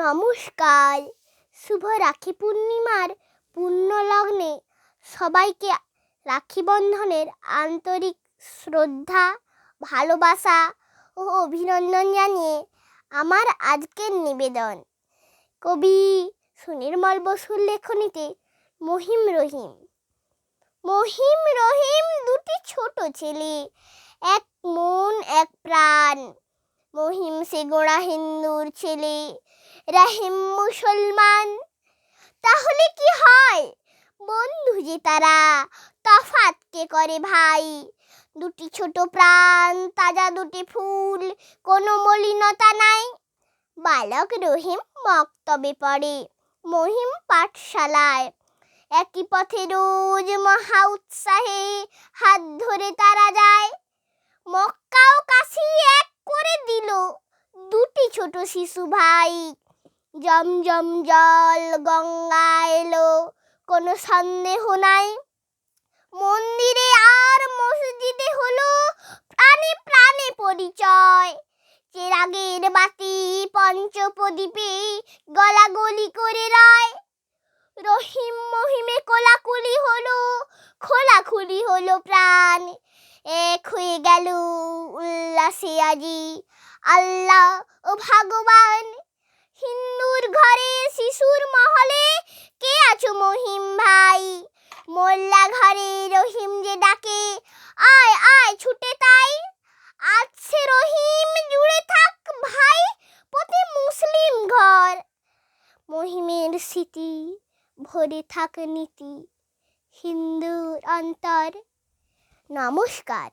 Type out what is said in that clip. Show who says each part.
Speaker 1: নমস্কার। শুভ রাখি পূর্ণিমার পূর্ণ লগ্নে সবাইকে রাখি বন্ধনের আন্তরিক শ্রদ্ধা, ভালোবাসা ও অভিনন্দন জানিয়ে আমার আজকের নিবেদন। কবি সুনির্মল বসুর লেখনীতে মহিম রহিম। মহিম রহিম দুটি ছোট ছেলে, এক মন, এক প্রাণ। মহিম সে গোড়া হিন্দুর ছেলে রাহিম মুসলমান। তাহলে কি হয়? বন্ধু যে তারা তফাতকে করে ভাই? দুটি ছোট প্রাণ, তাজা দুটি ফুল, কোনো মলিনতা নাই। বালক রহিম মক্তবে পড়ে, মহিম পাঠশালায়। একই পথে রোজ মহা উৎসাহে হাত ধরে তারা যায়। মক্কা ও কাশি এক করে দিল দুটি ছোট শিশু ভাই। জমজম জল গঙ্গা এলো, কোনো সন্দেহ নাই। মন্দিরে আর মসজিদে হলো প্রাণে প্রাণে পরিচয়। চেরাগের বাতি পঞ্চপ্রদীপে গলাগলি করে রয়। রহিম মহিমে কোলাকুলি হলো, খোলাখুলি হলো প্রাণ। এক হয়ে গেল উল্লাসে আজি আল্লাহ ও ভগবান হিন্দুর ঘরে শিশুর মহলে কে আছো মহিম ভাই মোল্লা ঘরে রহিম যে ডাকে, আয় আয়, ছুটে তাই। আছে রহিম, জুড়ে থাক ভাই, প্রতি মুসলিম ঘর। মহিমের স্মৃতি ভরে থাক নীতি, হিন্দুর অন্তর। নমস্কার।